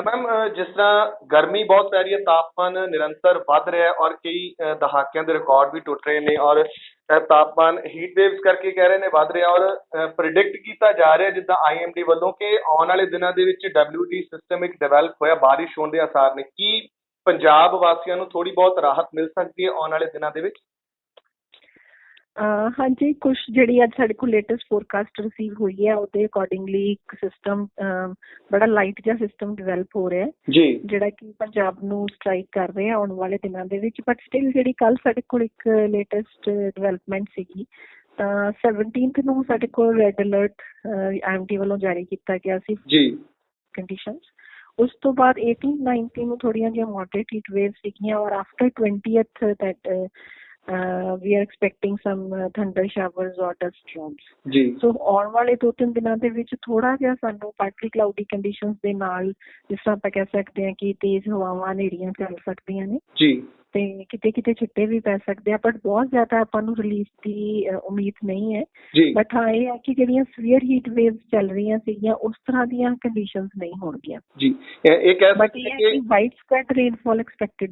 Ma'am ਜਿਸ ਤਰ੍ਹਾਂ ਗਰਮੀ ਬਹੁਤ ਪੈ ਰਹੀ ਹੈ ਤਾਪਮਾਨ ਨਿਰੰਤਰ ਵੱਧ ਰਿਹਾ ਹੈ ਔਰ ਕਈ ਅ, ਦਹਾਕਿਆਂ ਦੇ ਰਿਕਾਰਡ ਵੀ ਟੁੱਟ ਰਹੇ ਨੇ ਔਰ ਅ, ਤਾਪਮਾਨ ਹੀਟ ਵੇਵਸ ਕਰਕੇ ਕਹਿ ਰਹੇ ਨੇ ਵੱਧ ਰਿਹਾ ਔਰ ਪ੍ਰਿਡਿਕਟ ਕੀਤਾ ਜਾ ਰਿਹਾ ਜਿੱਦਾਂ ਆਈਐਮਡੀ ਵੱਲੋਂ ਕਿ ਆਉਣ ਵਾਲੇ ਦਿਨਾਂ ਦੇ ਵਿੱਚ ਡਬਲਯੂਡੀ ਸਿਸਟਮ ਇੱਕ ਡਿਵੈਲਪ ਹੋਇਆ ਬਾਰਿਸ਼ ਹੋਣ ਦੇ ਆਸਾਰ ਨੇ। ਕੀ ਪੰਜਾਬ ਵਾਸੀਆਂ ਨੂੰ ਥੋੜੀ ਬਹੁਤ ਰਾਹਤ ਮਿਲ ਸਕਦੀ ਹੈ ਆਉਣ ਵਾਲੇ ਦਿਨਾਂ ਦੇ ਵਿੱਚ? ਹਾਂਜੀ ਕੁਝ ਜਿਹੜੀ ਅੱਜ ਸਾਡੇ ਕੋਲ ਲੇਟੈਸਟ ਫੋਰਕਾਸਟ ਰਿਸੀਵ ਹੋਈ ਹੈ ਉਹਦੇ ਅਕੋਰਡਿੰਗਲੀ ਇੱਕ ਸਿਸਟਮ ਬੜਾ ਲਾਈਟ ਜਿਹਾ ਸਿਸਟਮ ਡਿਵੈਲਪ ਹੋ ਰਿਹਾ ਹੈ। ਜੀ। ਜਿਹੜਾ ਕਿ ਪੰਜਾਬ ਨੂੰ ਸਟ੍ਰਾਈਕ ਕਰ ਰਿਹਾ ਆਉਣ ਵਾਲੇ ਦਿਨਾਂ ਦੇ ਵਿੱਚ ਬਟ ਸਟਿਲ ਜਿਹੜੀ ਕੱਲ ਸਾਡੇ ਕੋਲ ਇੱਕ ਲੇਟੈਸਟ ਡਿਵੈਲਪਮੈਂਟ ਸੀਗੀ ਤਾਂ 17th ਨੂੰ ਸਾਡੇ ਕੋਲ ਰੈੱਡ ਅਲਰਟ ਐਮਟੀ ਵੱਲੋਂ ਜਾਰੀ ਕੀਤਾ ਗਿਆ ਸੀ। ਜੀ। ਕੰਡੀਸ਼ਨਸ ਉਸ ਤੋਂ ਬਾਅਦ 18 19 ਨੂੰ ਥੋੜੀਆਂ ਜਿਹੀਆਂ ਮੋਡਰੇਟ ਹੀਟ ਵੇਵ ਸੀਗੀਆਂ ਔਰ after 20th that uh, we are expecting some uh, thunder showers or dust storms. ਜੀ। ਸੋ ਆਉਣ ਵਾਲੇ ਦੋ ਤਿੰਨ ਦਿਨਾਂ ਦੇ ਵਿੱਚ ਥੋੜਾ ਜਿਹਾ ਸਾਨੂੰ ਪਾਰਟਲੀ ਕਲਾਉਡੀ ਕੰਡੀਸ਼ਨਸ ਦੇ ਨਾਲ ਜਿਸ ਤਰ੍ਹਾਂ ਆਪਾਂ ਕਹਿ ਸਕਦੇ ਹਾਂ ਕਿ ਤੇਜ਼ ਹਵਾਵਾਂ ਹਨੇਰੀਆਂ ਚੱਲ ਸਕਦੀਆਂ ਨੇ। ਜੀ। ਤੇ ਕਿਤੇ ਕਿਤੇ ਛਿੱਟੇ ਵੀ ਪੈ ਸਕਦੇ ਆ ਬਟ ਬਹੁਤ ਜ਼ਿਆਦਾ ਆਪਾਂ ਨੂੰ ਰਿਲੀਫ ਦੀ ਉਮੀਦ ਨਹੀਂ ਹੈ। ਜੀ। ਬਟ ਹਾਂ ਇਹ ਹੈ ਕਿ ਜਿਹੜੀਆਂ ਸਵੀਅਰ ਹੀਟ ਵੇਵਸ ਚੱਲ ਰਹੀਆਂ ਸੀਗੀਆਂ ਉਸ ਤਰ੍ਹਾਂ ਦੀਆਂ ਕੰਡੀਸ਼ਨਸ ਨਹੀਂ ਹੋਣਗੀਆਂ। ਜੀ। ਇਹ ਇਹ ਕਹਿ ਬਟ ਸਕਦੇ ਇਹ ਹੈ ਕਿ ਕਿ ਵਾਈਡ ਸਪਰੈਡ ਰੇਨਫਾਲ ਐਕਸਪੈਕਟਡ